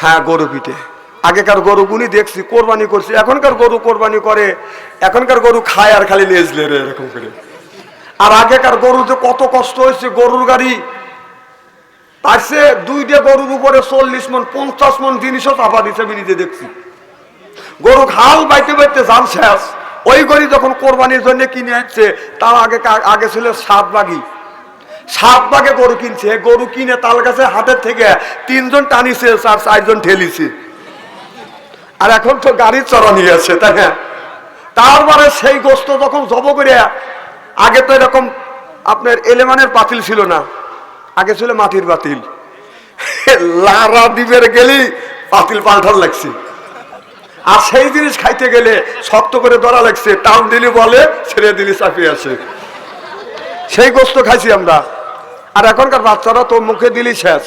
হ্যাঁ গরু পিঠে। আগেকার গরু গুনি দেখছি, কোরবানি করছি। এখনকার গরু কোরবানি করে, এখনকার গরু খায় আর খালি লেজলে রে এরকম করে। আর আগেকার গরু যে কত কষ্ট হয়েছে, গরুর গাড়ি। সে দুইটা গরুর উপরে চল্লিশ মন, পঞ্চাশ মন জিনিসও চাপা দিচ্ছে আমি নিজে দেখছি। গরু খাল বাইতে বাইতে যান শেষ। ওই গরু যখন কোরবানির জন্য কিনে আসছে তার আগে আগে ছিল সাত বাগি সাত বাগে গরু কিনছে, গরু কিনে তার কাছে হাতের থেকে তিনজন টানিছে আর চারজন ঠেলিছে। আর এখন তো গাড়ি চড়ানি আছে, তাই না? তারপরে সেই গোস্ত যখন জব করে, আগে তো এরকম আপনার এলেমানের পাতিল ছিল না, আগে ছিল মাটির পাতিল লারা দ্বীপের গেলি পাতিল পাল্টার লাগছে। আর সেই জিনিস খাইতে গেলে শক্ত করে ধরা লাগছে, টান দিলি বলে ছেড়ে দিলি চাপিয়ে আছে। সেই গোস্ত খাইছি আমরা। আর এখনকার বাচ্চারা তো মুখে দিলি শেষ।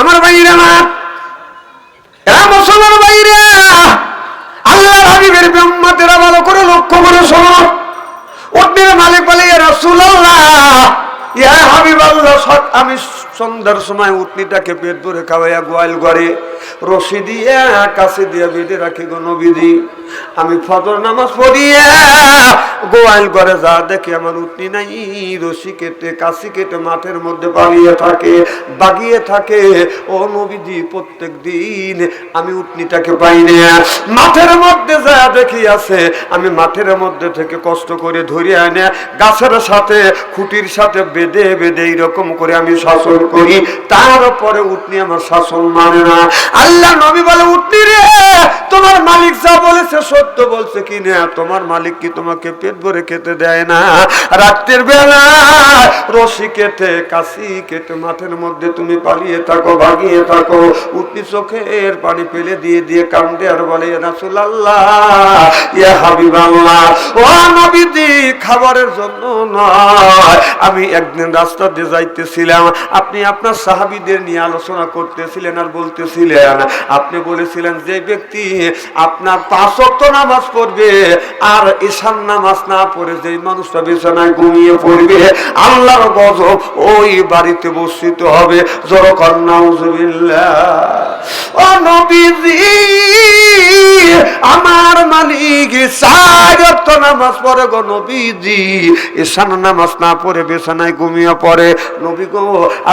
আমার ভাইরা আমার এরা মুসলমান ভাইরা আল্লাহ হাবিবের ব্রহ্মাতেরা ভালো করে লক্ষ্য করে শোনো। ওদের মালিক বলে রাসূলুল্লাহ, ইয়া হাবিব আল্লাহ আমি সন্ধ্যার সময় উটনিটাকে পেট ধরে খাওয়াইয়া গোয়াল ঘরে, রশি দিয়ে, কাছে দিয়ে বেঁধে রাখি গো নবীজি। আমি ফজর নামাজ পড়িয়া গোয়াল ঘরে যা দেখি আমার উটনি নাই, রশি কেটে, কাশি কেটে মাঠের মধ্যে পালিয়ে থাকে, বাগিয়ে থাকে। ও নবীজি, প্রত্যেক দিন আমি উটনিটাকে পাই না। মাঠের মধ্যে যা দেখি আছে, আমি মাঠের মধ্যে থেকে কষ্ট করে ধরে আনে গাছের সাথে, খুঁটির সাথে বেঁধে বেঁধে এইরকম করে আমি শাসন করি তারপরে উঠনি আমার শাসন মানে না। আল্লাহ নবী বলে উঠনি রে, তোমার মালিক যা বলেছে সত্য বলছে কি না? তোমার মালিক কি তোমাকে পেট ভরে খেতে দেয় না? রাত্রের বেলা রশি কেটে, কাশি কেটে মাঠের মধ্যে তুমি পালিয়ে থাকো, ভাগিয়ে থাকো। উঠনি চোখের পানি ফেলে দিয়ে দিয়ে কান্দে আর বলে রাসুল আল্লাহ ইয়া হাবিব আল্লাহ ও নবীজি খাবারের জন্য নয়। আমি একদিন রাস্তা দিয়ে যাইতেছিলাম, আপনি আপনার সাহাবিদের নিয়ে আলোচনা করতেছিলেন আর বলতেছিলেন, আপনি বলেছিলেন, যে ব্যক্তি আপনার পাঁচ নামাজ পড়বে আর ঈশান নামাজ না পড়ে যে মানুষটা বিছানায় ঘুমিয়ে পড়বে, আল্লাহর গজব ওই বাড়িতে বসিত হবে। জড়কর নাউজুবিল্লাহ। ও নবীজি! আমার মালিক চার নামাজ পড়ে গো নবীজি। ঈশান নামাজ না পড়ে বিছানায় ঘুমিয়ে পড়ে। নবী গো,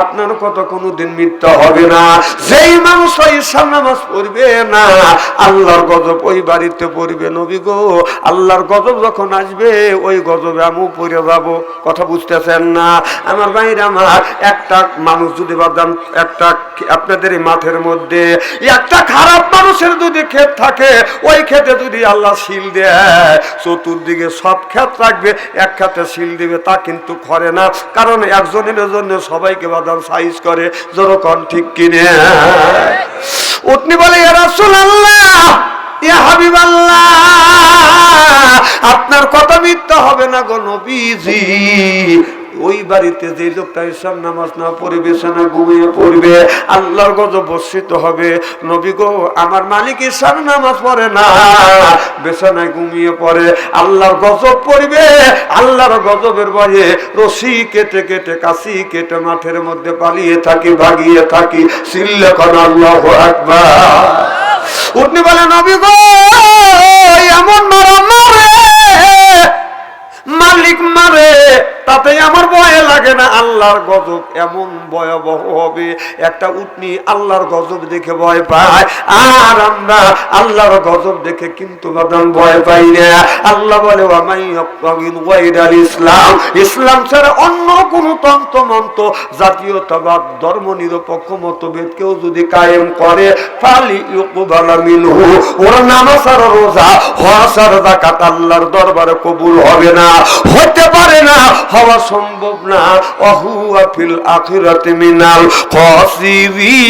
আপনার কত কোনোদিন মিথ্যা হবে না। যেই মানুষ ঈশান নামাজ পড়বে না, আল্লাহর গজব ওই বাড়িতে পড়বে। নবী গো, আল্লাহর গজব যখন আসবে, ওই গজবে আমি পড়ে যাব। কথা বুঝতেছেন না? আমার বাইরে আমার, একটা মানুষ যদি বাদাম, একটা আপনাদের মাঠের মধ্যে, একটা খারাপ মানুষের যদি ক্ষেত থাকে, ওই ক্ষেতে যদি আল্লাহ শিল দেয়, চতুর্দিকে সব ক্ষেত রাখবে, এক খাতে শিল দিবে, তা কিন্তু করে না। কারণ একজনের জন্য সবাইকে বাদাম সাইজ করে, যেরকম ঠিক কিনে। উঠনি বলে রাসুল আল্লাহ আপনার কথা মিথ্যা হবে না গো নবীজি। ওই বাড়িতে যে লোকটা ঈশান নামাজ না পড়ে বেছানা ঘুমিয়ে পড়বে, আল্লাহর গজব বর্ষিত হবে। নবী গো, আমার মালিক ঈশান নামাজ পড়ে না, বেছানায় ঘুমিয়ে পড়ে। আল্লাহর গজব পড়বে, আল্লাহর গজবের ভয়ে রশি কেটে কেটে কাশি কেটে মাঠের মধ্যে পালিয়ে থাকি, ভাগিয়ে থাকি। সিল্লে কর আল্লাহ একবার উঠনি বলে, নবী গো, এমন মারা মারে, মালিক মারে তাতে আমার ভয় লাগে না, আল্লাহর গজব এমন ভয়াবহ হবে। একটা উটনি আল্লাহর গজব দেখে ভয় পায়, আর আমরা আল্লাহর গজব দেখে কিন্তু বাদাম ভয় পাই না। আল্লাহ বলে ইসলাম। ইসলাম ছাড়া অন্য কোন তন্ত্র মন্ত্র, জাতীয়তাবাদ ধর্ম নিরপেক্ষ মতভেদ কেউ যদি কায়েম করে, ফালি মিনহু। ওর নামাজ আর রোজা, হজ আর যাকাত আল্লাহর দরবারে কবুল হবে না। হতে পারে না হওয়া সম্ভব না। অহু আফিল আখিরাতে মিনাল খাসিরিন।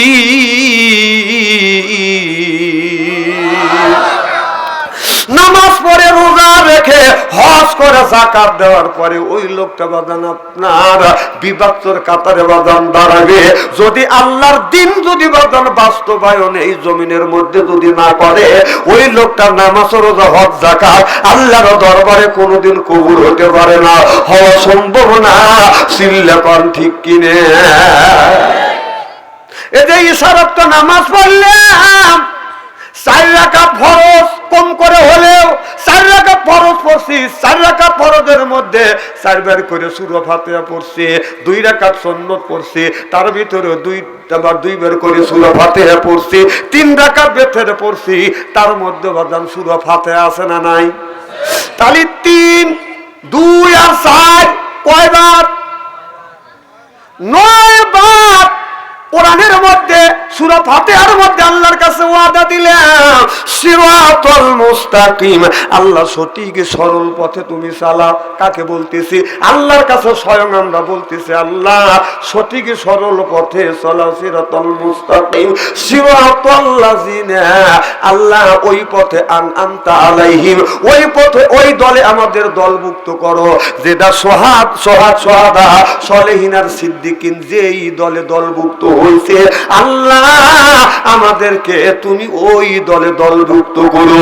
নামাজ পড়ে রোজা রেখে হজ করে জাকাত দেওয়ার পরে ওই লোকটা বাদান আপনার বিবাক্তর কাতারে বাদান দাঁড়াবে যদি আল্লাহর দিন যদি বাদান বাস্তবায়ন এই জমিনের মধ্যে যদি না করে, ওই লোকটা নামাজ, রোজা, হজ জাকাত আল্লাহর দরবারে কোনোদিন কবুল হতে পারে না। হওয়া সম্ভব না। সিল্লাকন ঠিক কিনে। যে ইশারত নামাজ পড়লাম। চার রাখা ফরজ, কম করে হলেও চার রাখা ফরজ পড়ছি, চার রাখা ফরজের মধ্যে চারবার করে সুরো ফাতেহা পড়ছি, দুই রাখা সন্ন্যত পড়ছি, তার ভিতরে দুই, আবার দুইবার করে সুরো ফাতেহা পড়ছি, তিন রাখা বেথের পড়ছি, তার মধ্যে বাদাম সুরো ফাতেহা আছে না নাই? তাহলে তিন, দুই আর চার কয়বার? নয় বার কোরআনের মধ্যে সূরা ফাতিহার মধ্যে আল্লাহর কাছে ওয়াদা দিলাম সিরাতাল মুস্তাকিম। আল্লাহ সঠিক সরল পথে তুমি চালাও। কাকে বলতেছি? আল্লাহর কাছে স্বয়ং আমরা বলতেছি, আল্লাহ, সঠিক সরল পথে চলাও সিরাতাল মুস্তাকিম। আল্লাহ ওই পথে আন আলাইহিম, ওই পথে ওই দলে আমাদের দলভুক্ত করো। যেটা সোহাদ সোহাদ, সোহাদা সলেহিনার সিদ্দিকিন যেই দলে দলভুক্ত হয়েছে, আল্লাহ আমাদেরকে তুমি ওই দলে করো।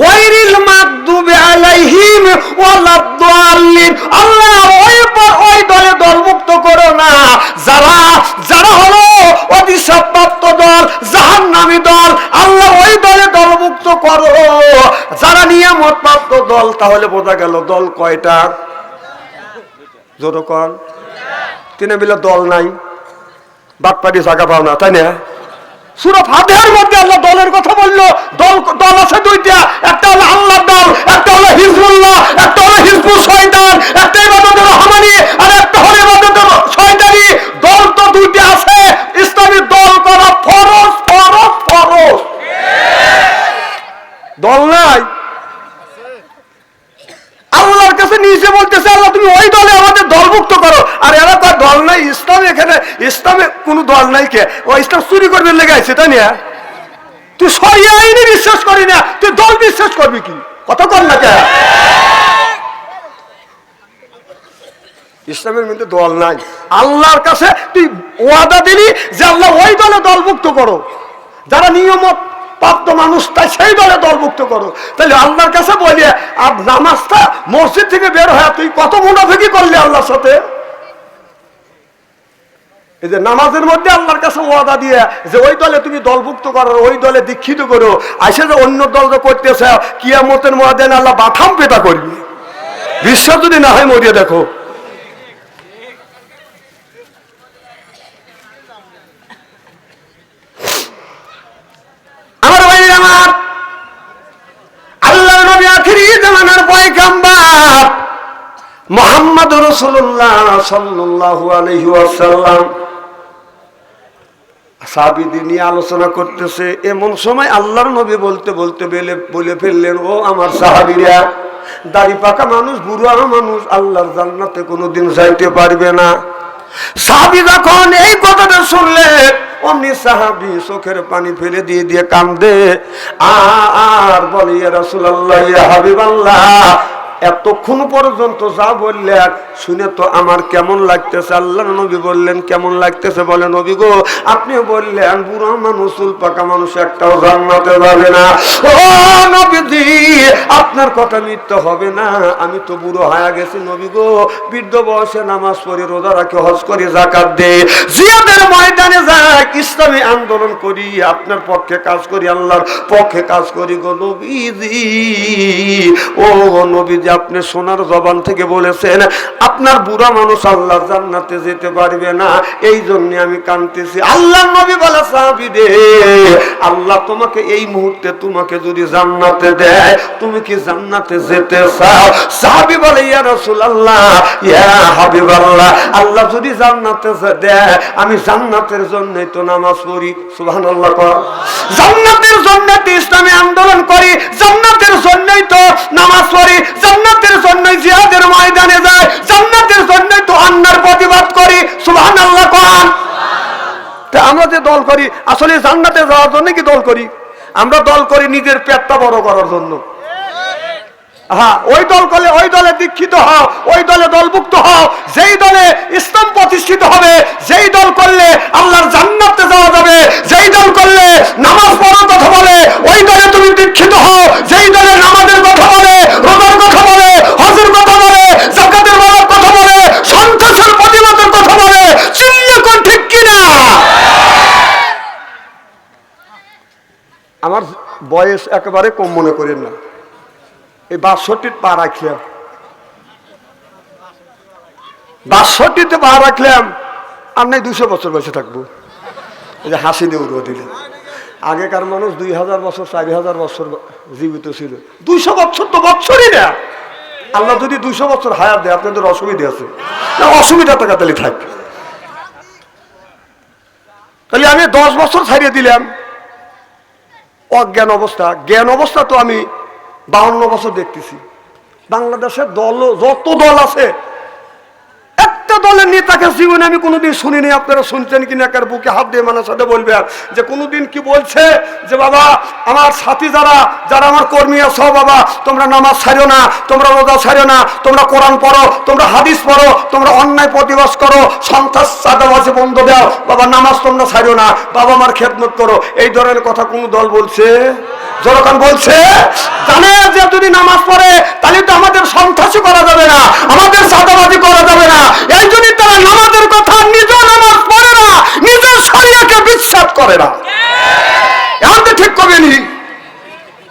ওয়াইরিল আলাইহিম আল্লাহ ওই ওই দলে দলমুক্ত করো না। যারা যারা হলো দল, জাহান্নামী দল, আল্লাহ ওই দলে দলমুক্ত করো। যারা নিয়ামত প্রাপ্ত দল, তাহলে বোঝা গেল দল কয়টা? জোরকন তিনে মিলে দল নাই, বাটপাটি জায়গা পাও না, তাই না? সুরা ফাতেহার মধ্যে আল্লাহ দলের কথা বলল, দল দল আছে দুইটা একটা হলো আল্লাহর দল একটা হলো হিজবুল্লাহ একটা হলো হিজবুল শয়তান একটা ইবাদতের রহমানি আর একটা হলো ইবাদতের শয়তানি দল তো দুইটা আছে ইসলামী দল করা ফরজ ফরজ ফরজ দল নাই আল্লাহর কাছে নিজে বলতেছে আল্লাহ তুমি ওই দলে আমাদের দলভুক্ত করো আর এরা দল ইসলাম এখানে, ইসলামে কোনো দল নাই কে? ও ইসলাম চুরি করবে লেগে আছে তাই না? তুই সরিয়ে আইনি বিশ্বাস করি না, তুই দল বিশ্বাস করবি কি? কত কর না কে? ইসলামের মধ্যে দল নাই। আল্লাহর কাছে তুই ওয়াদা দিলি যে আল্লাহ ওই দলে দলভুক্ত করো। যারা নিয়মত প্রাপ্ত মানুষ, তাই সেই দলে দলভুক্ত করো। তাহলে আল্লাহর কাছে বলি, আর নামাজটা মসজিদ থেকে বের হয়ে তুই কত মুনাফিকি করলি আল্লাহর সাথে? এই যে নামাজের মধ্যে আল্লাহর কাছে ওয়াদা দিয়ে যে ওই দলে তুমি দলভুক্ত করো, ওই দলে দীক্ষিত করো যে অন্য দল যে করতেছে, কিয়ামতের আল্লাহ বাথাম যদি না হয় মরিয়ে দেখো। আমার আমার মোহাম্মদ রসুল্লাহ সাল্লাল্লাহু আলাইহি সাহাবিদি নিয়ে আলোচনা করতেছে। এমন সময় আল্লাহর নবী বলতে বলতে বেলে বলে ফেললেন, ও আমার সাহাবিরা, দাড়ি পাকা মানুষ, বুড়া মানুষ, আল্লাহর জান্নাতে কোনোদিন যাইতে পারবে না। সাহাবি যখন এই কথাটা শুনলে, অমনি সাহাবি চোখের পানি ফেলে দিয়ে দিয়ে কান্দে। আর বলে, ইয়া রাসূলুল্লাহ, ইয়া হাবিবাল্লাহ এতক্ষণ পর্যন্ত যা বললেন শুনে তো আমার কেমন লাগতেছে? আল্লাহ নবী বললেন, কেমন লাগতেছে? বলে, নবী গো, আপনি বললেন, বুড়ো মানুষ পাকা মানুষ একটাও জান্নাতে যাবে না। আপনার কথা মিথ্যা হবে না। আমি তো বুড়ো হয়ে গেছি, নবী গো। বৃদ্ধ বয়সে নামাজ পড়ি রোজা রাখি, হজ করি জাকাত দে জিয়াদের ময়দানে যাই ইসলামী আন্দোলন করি, আপনার পক্ষে কাজ করি, আল্লাহর পক্ষে কাজ করি গো নবীজি। ও নবীজি আপনি সোনার জবান থেকে বলেছেন, আপনার বুড়া মানুষ আল্লাহ জান্নাতে যেতে পারবে না, এই জন্য আমি কানতেছি আল্লাহ নবী বলে, সাহাবি রে, আল্লাহ তোমাকে এই মুহূর্তে তোমাকে যদি জান্নাতে দেয়, তুমি কি জান্নাতে যেতে চাও? সাহাবি বলে, ইয়া রাসূলুল্লাহ, ইয়া হাবিবাল্লাহ, আল্লাহ যদি জান্নাতে দেয়, আমি জান্নাতের জন্যই তো নামাজ পড়ি। সুবহানাল্লাহ কর। জান্নাতের জন্য ইসলামী আন্দোলন করি, জান্নাতের জন্যই তো নামাজ পড়ি জান্নাতের জন্যই জিহাদের ময়দানে যায়, জান্নাতের জন্যই তো অন্যার প্রতিবাদ করি। সুবহানাল্লাহ কর তা আমরা যে দল করি, আসলে জান্নাতে যাওয়ার জন্য কি দল করি? আমরা দল করি নিজের পেটটা বড় করার জন্য। হ্যাঁ ওই দল করলে ওই দলে দীক্ষিত হও, ওই দলে দলভুক্ত হও। যেই দলে ইসলাম প্রতিষ্ঠিত হবে, যেই দল করলে আল্লাহর জান্নাতে যাওয়া যাবে, যেই দল করলে নামাজ পড়ার কথা বলে, ওই দলে তুমি দীক্ষিত হও। যেই দলে নামাজের কথা বলে বলে হজের কথা বলে জাকাতের বলার কথা বলে সন্ত্রাসের প্রতিবাদের কথা বলে চিল্লে কোন ঠিক কিনা আমার বয়স একেবারে কম মনে করেন না। এই বাষট্টির পা রাখলাম। বাষট্টিতে পা রাখলাম, আর নাই দুশো বছর বসে থাকব। এই যে হাসি দিয়ে উড়ো দিলে আগেকার মানুষ দুই হাজার বছর, চারি হাজার বছর জীবিত ছিল। দুইশো বছর তো বছরই না। আল্লাহ যদি দুইশো বছর হায়ার দেয়, আপনাদের অসুবিধা আছে। অসুবিধা টাকা তাহলে থাক। তাহলে আমি দশ বছর ছাড়িয়ে দিলাম। অজ্ঞান অবস্থা। জ্ঞান অবস্থা তো আমি বাউন্ন বছর দেখতেছি। বাংলাদেশের দল যত দল আছে একটা দলের নেতাকে জীবনে আমি কোনোদিন শুনিনি। আপনারা শুনছেন কিনা কার বুকে হাত দিয়ে মানুষ সাথে বলবে? যে কোনোদিন কি বলছে? যে বাবা, আমার সাথী যারা যারা আমার কর্মী আছো বাবা, তোমরা নামাজ ছাড়ো না, তোমরা রোজা ছাড়ো না, তোমরা কোরআন পড়ো, তোমরা হাদিস পড়ো, তোমরা অন্যায় প্রতিবাস করো, সন্ত্রাস, চাঁদাবাজি বন্ধ দাও। বাবা, নামাজ তোমরা ছাড়ো না, বাবা আমার খেদমত করো। এই ধরনের কথা কোন দল বলছে? জনগণ বলছে জানে যে যদি নামাজ পড়ে তাহলে তো আমাদের সন্ত্রাসী করা যাবে না আমাদের চাঁদাবাজি করা যাবে না। এই জন্য তারা নামাজের কথা নিজ নামাজ পড়ে না নিজের শরীরকে বিশ্বাস করে না। এখন তো ঠিক করবেনি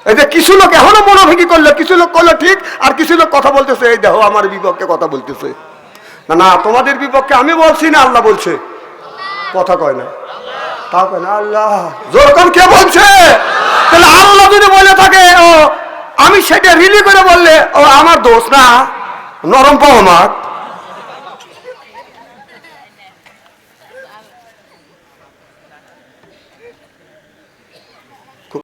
এই যে কিছু লোক এখনও মনোভেগি করল কিছু লোক করলে ঠিক আর কিছু লোক কথা বলতেছে এই দেখো আমার বিপক্ষে কথা বলতেছে। না না তোমাদের বিপক্ষে আমি বলছি না আল্লাহ বলছে। কথা কয় না। তা কয় না আল্লাহ। যেরকম কে বলছে? তাহলে আল্লাহ যদি বলে থাকে, ও, আমি সেটা রিলি করে বললে, ও, আমার দোষ না। নরম পাও আমার।